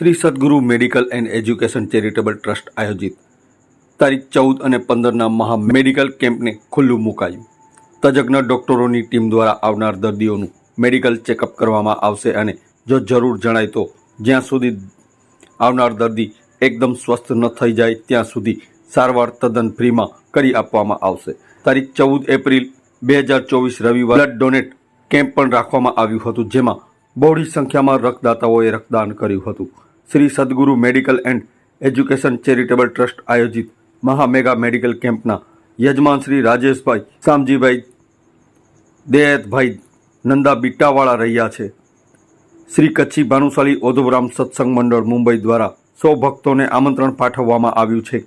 Shri Sadguru medical and education charitable trust આયોજિત તારીખ ચૌદ અને પંદરના મહા મેડિકલ કેમ્પને ખુલ્લું મુકાયું. તજજ્ઞ ડોક્ટરોની ટીમ દ્વારા આવનાર દર્દીઓનું મેડિકલ ચેકઅપ કરવામાં આવશે અને જો જરૂર જણાય તો જ્યાં સુધી આવનાર દર્દી એકદમ સ્વસ્થ ન થઈ જાય, ત્યાં સુધી સારવાર તદ્દન ફ્રીમાં કરી આપવામાં આવશે. તારીખ ચૌદ એપ્રિલ બે હજાર ચોવીસ રવિવાર બ્લડ ડોનેટ કેમ્પ પણ રાખવામાં આવ્યું હતું, જેમાં બહોળી સંખ્યામાં રક્તદાતાઓએ રક્તદાન કર્યું હતું. Shri Sadguru medical and education charitable trust આયોજિત મહામેગા મેડિકલ કેમ્પના યજમાન શ્રી રાજેશભાઈ શામજીભાઈ દેયતભાઈ નંદા બીટાવાળા રહ્યા છે. શ્રી કચ્છી ભાનુશાલી ઓધવરામ સત્સંગ મંડળ મુંબઈ દ્વારા સો ભક્તોને આમંત્રણ પાઠવવામાં આવ્યું છે.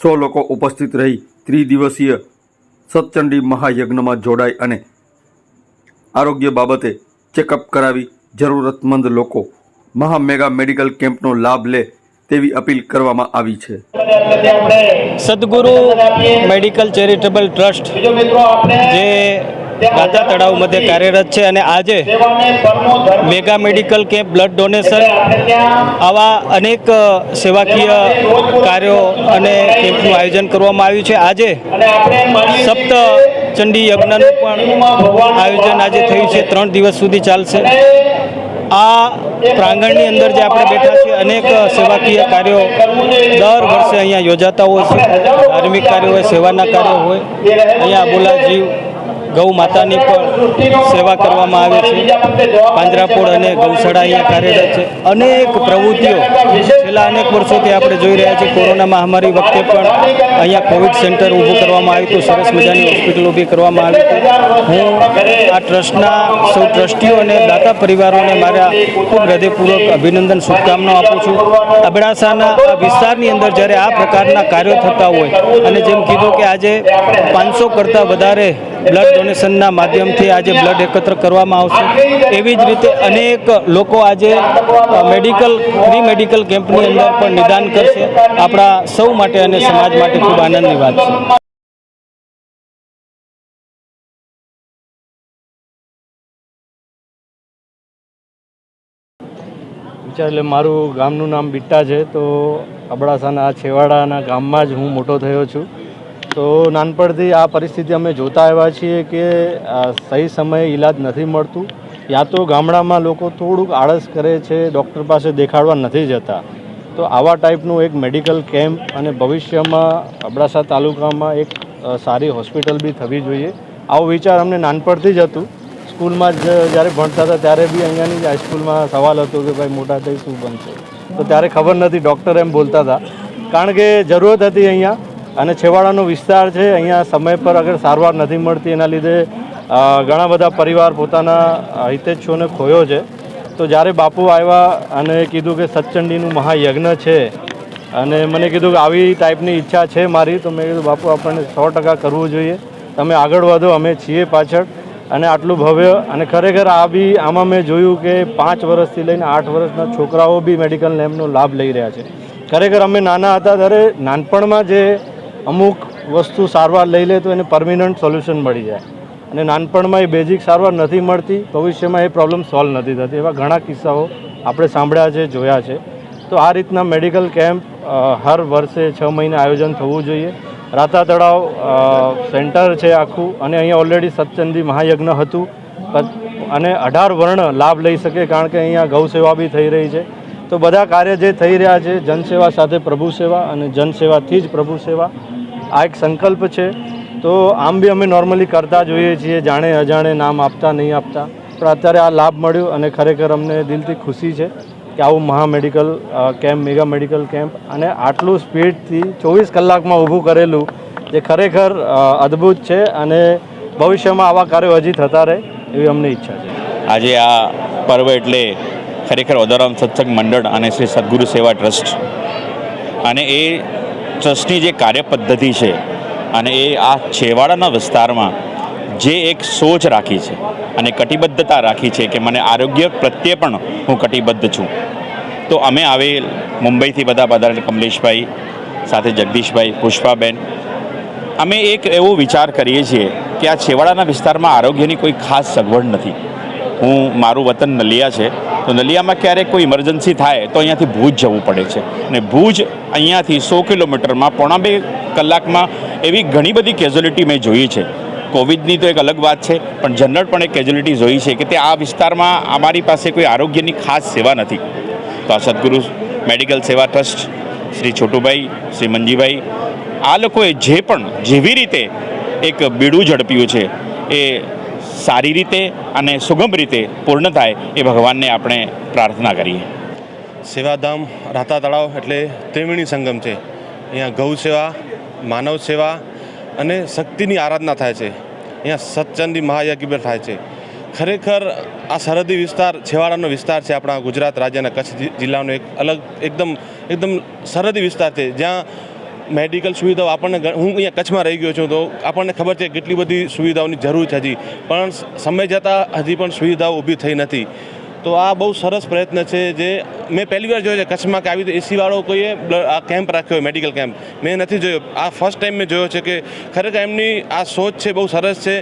સો લોકો ઉપસ્થિત રહી ત્રિદિવસીય સત્ચંડી મહાયજ્ઞમાં જોડાય અને આરોગ્ય બાબતે ચેકઅપ કરાવી જરૂરતમંદ લોકો મહા મેગા મેડિકલ કેમ્પનો લાભ લે તેવી અપીલ કરવામાં આવી છે. સદગુરુ મેડિકલ ચેરિટેબલ ટ્રસ્ટ જે દાતા તળાવ મધ્ય કાર્યરત છે અને આજે mega medical camp blood donation આવા અનેક સેવાકીય કાર્યો અને કેમ્પનું આયોજન કરવામાં આવ્યું છે. આજે સપ્ત ચંડી યજ્ઞનું પણ આયોજન આજે થયું છે. ત્રણ દિવસ સુધી ચાલશે. આ પ્રાંગણની અંદર જે આપણે બેઠા છીએ, અનેક સેવાકીય કાર્યો દર વર્ષે અહીંયા યોજાતા હોય છે. ધાર્મિક કાર્યો હોય, સેવાના કાર્યો હોય. અહીંયા બોલા જીવ, ગૌ માતાની પણ સેવા કરવામાં આવે છે. પાંજરાપોળ અને ગૌશાળા અહીંયા કાર્યરત છે. અનેક પ્રવૃત્તિઓ છેલ્લા અનેક વર્ષોથી આપણે જોઈ રહ્યા છીએ કોરોના મહામારી વખતે પણ અહીંયા કોવિડ સેન્ટર ઊભું કરવામાં આવ્યું હતું, સરસ મજાની હોસ્પિટલ ઊભી કરવામાં આવી હતી. હું આ ટ્રસ્ટના સૌ ટ્રસ્ટીઓ અને દાતા પરિવારોને મારા ખૂબ હૃદયપૂર્વક અભિનંદન, શુભકામનાઓ આપું છું. અબડાસાના આ વિસ્તારની અંદર જ્યારે આ પ્રકારના કાર્યો થતા હોય અને જેમ કીધું કે આજે પાંચસો કરતાં વધારે બ્લડ ડોનેશનના માધ્યમથી આજે બ્લડ એકત્ર કરવામાં આવશે. એવી જ રીતે અનેક લોકો આજે મેડિકલ ફ્રી મેડિકલ કેમ્પની અંદર પણ નિદાન કરશે. આપણા સૌ માટે અને સમાજ માટે ખૂબ આનંદની વાત છે. એટલે મારું ગામનું નામ બિટ્ટા છે, તો અબડાસાના આ છેવાડાના ગામમાં જ હું મોટો થયો છું. તો નાનપણથી આ પરિસ્થિતિ અમે જોતા આવ્યા છીએ કે સહી સમયે ઈલાજ નથી મળતું. યા તો ગામડામાં લોકો થોડુંક આળસ કરે છે, ડૉક્ટર પાસે દેખાડવા નથી જતા. તો આવા ટાઈપનું એક મેડિકલ કેમ્પ અને ભવિષ્યમાં અબડાસા તાલુકામાં એક સારી હોસ્પિટલ બી થવી જોઈએ. આવો વિચાર અમને નાનપણથી જ હતું. સ્કૂલમાં જ જ્યારે ભણતા હતા ત્યારે બી અહીંયાની જ હાઈસ્કૂલમાં સવાલ હતો કે ભાઈ મોટા થઈ શું બનશે? તો ત્યારે ખબર નથી, ડૉક્ટર એમ બોલતા હતા. કારણ કે જરૂરત હતી અહીંયા. અને છેવાડાનો વિસ્તાર છે, અહીંયા સમય પર અગર સારવાર નથી મળતી એના લીધે ઘણા બધા પરિવાર પોતાના હિતેચ્છોને ખોયો છે. તો જ્યારે બાપુ આવ્યા અને કીધું કે સતચંડીનું મહાયજ્ઞ છે, અને મને કીધું કે આવી ટાઈપની ઈચ્છા છે મારી, તો મેં કીધું, બાપુ, આપણને સો ટકા કરવું જોઈએ. તમે આગળ વધો, અમે છીએ પાછળ. અને આટલું ભવ્ય, અને ખરેખર આ બી, આમાં મેં જોયું કે પાંચ વર્ષથી લઈને આઠ વર્ષના છોકરાઓ બી મેડિકલ લેબનો લાભ લઈ રહ્યા છે. ખરેખર અમે નાના હતા ત્યારે નાનપણમાં જે અમુક વસ્તુ સારવાર લઈ લે તો એને પરમિનન્ટ સોલ્યુશન મળી જાય. અને નાનપણમાં એ બેઝિક સારવાર નથી મળતી, ભવિષ્યમાં એ પ્રોબ્લેમ સોલ્વ નથી થતી. એવા ઘણા કિસ્સાઓ આપણે સાંભળ્યા છે, જોયા છે. તો આ રીતના મેડિકલ કેમ્પ હર વર્ષે છ મહિને આયોજન થવું જોઈએ. રાતા તળાવ સેન્ટર છે આખું અને અહીંયા ઓલરેડી સત્યંદી મહાયજ્ઞ હતું. અને અઢાર વર્ણ લાભ લઈ શકે કારણ કે અહીંયા ગૌ સેવા બી થઈ રહી છે. તો બધા કાર્ય જે થઈ રહ્યા છે, જનસેવા સાથે પ્રભુ સેવા અને જનસેવાથી જ પ્રભુ સેવા. આ એક સંકલ્પ છે. તો આમ બી અમે નોર્મલી કરતા જોઈએ છીએ. જાણે અજાણે નામ આપતા, નહીં આપતા. પણ અત્યારે આ લાભ મળ્યો અને ખરેખર અમને દિલથી ખુશી છે કે આવું મહા medical camp mega medical camp અને આટલું સ્પીડથી ચોવીસ કલાકમાં ઊભું કરેલું જે ખરેખર અદ્ભુત છે અને ભવિષ્યમાં આવા કાર્યો હજી થતા રહે એવી અમને ઈચ્છા છે. આજે આ પર્વ એટલે ખરેખર ઓદારામ સત્સંગ મંડળ અને શ્રી સદગુરુ સેવા ટ્રસ્ટ. અને એ ટ્રસ્ટની જે કાર્ય પદ્ધતિ છે અને એ આ છેવાડાના વિસ્તારમાં જે એક સોચ રાખી છે અને કટિબદ્ધતા રાખી છે કે મને આરોગ્ય પ્રત્યે પણ હું કટિબદ્ધ છું. તો અમે આવેલ મુંબઈથી બધા પધારેલ કમલેશભાઈ, સાથે જગદીશભાઈ, પુષ્પાબેન. અમે એક એવો વિચાર કરીએ છીએ કે આ છેવાડાના વિસ્તારમાં આરોગ્યની કોઈ ખાસ સગવડ નથી. હું મારું વતન નલિયા છે. તો નલિયામાં ક્યારેક કોઈ ઇમરજન્સી થાય તો અહીંયાથી ભુજ જવું પડે છે. અને ભુજ અહીંયાથી સો કિલોમીટરમાં પોણા બે કલાકમાં એવી ઘણી બધી કેઝ્યુલિટી મેં જોઈ છે. કોવિડની તો એક અલગ વાત છે, પણ જનરલ પણ એક કેઝ્યુલિટી જોઈ છે કે તે આ વિસ્તારમાં અમારી પાસે કોઈ આરોગ્યની ખાસ સેવા નથી. તો આ સદગુરુ મેડિકલ સેવા ટ્રસ્ટ, શ્રી છોટુભાઈ, શ્રી મંજીભાઈ, આ લોકોએ જે પણ જેવી રીતે એક બીડું ઝડપ્યું છે, એ સારી રીતે અને સુગમ રીતે પૂર્ણ થાય એ ભગવાનને આપણે પ્રાર્થના કરીએ. સેવાધામ રાતા તળાવ એટલે ત્રિવેણી સંગમ છે. અહીંયા ગૌ સેવા, માનવ સેવા અને શક્તિની આરાધના થાય છે. અહીંયા સત્ચંદી મહાયજ્ઞ થાય છે. ખરેખર આ સરહદી વિસ્તાર, છેવાડાનો વિસ્તાર છે આપણા ગુજરાત રાજ્યના કચ્છ જિલ્લાનો એક અલગ, એકદમ એકદમ સરહદી વિસ્તાર છે. જ્યાં મેડિકલ સુવિધાઓ આપણને હું અહીંયા કચ્છમાં રહી ગયો છું તો આપણને ખબર છે કેટલી બધી સુવિધાઓની જરૂર છે હજી. પણ સમય જતાં હજી પણ સુવિધાઓ ઊભી થઈ નથી. તો આ બહુ સરસ પ્રયત્ન છે જે મેં પહેલી વાર જોયો છે કચ્છમાં કે આવી રીતે એસીવાળો કોઈએ આ કેમ્પ રાખ્યો હોય, મેડિકલ કેમ્પ. મેં નથી જોયો. આ ફર્સ્ટ ટાઈમ મેં જોયો છે કે ખરેખર એમની આ સોચ છે બહુ સરસ છે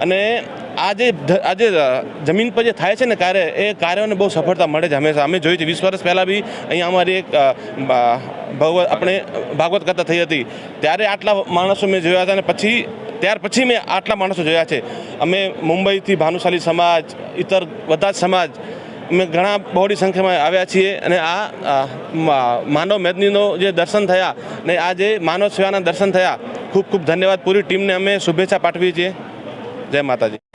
અને આ જે ધ- આ જે અ, જમીન પર જે થાય છે ને કાર્ય એ કાર્યોને બહુ સફળતા મળે છે હંમેશા. અમે જોયું છે વીસ વર્ષ પહેલાં બી અહીંયા અમારી એક ભગવત આપણે ભાગવત કથા થઈ હતી. ત્યારે આટલા માણસો મેં જોયા હતા અને પછી ત્યાર પછી મેં આટલા માણસો જોયા છે. અમે મુંબઈથી ભાનુશાલી સમાજ ઇતર બધા જ સમાજ અમે ઘણા બહોળી સંખ્યામાં આવ્યા છીએ અને આ, માનવ મેદનીનો જે દર્શન થયા ને આ જે માનવ સેવાના દર્શન થયા ખૂબ ખૂબ ધન્યવાદ. પૂરી ટીમને અમે શુભેચ્છા પાઠવીએ છીએ. જય માતાજી.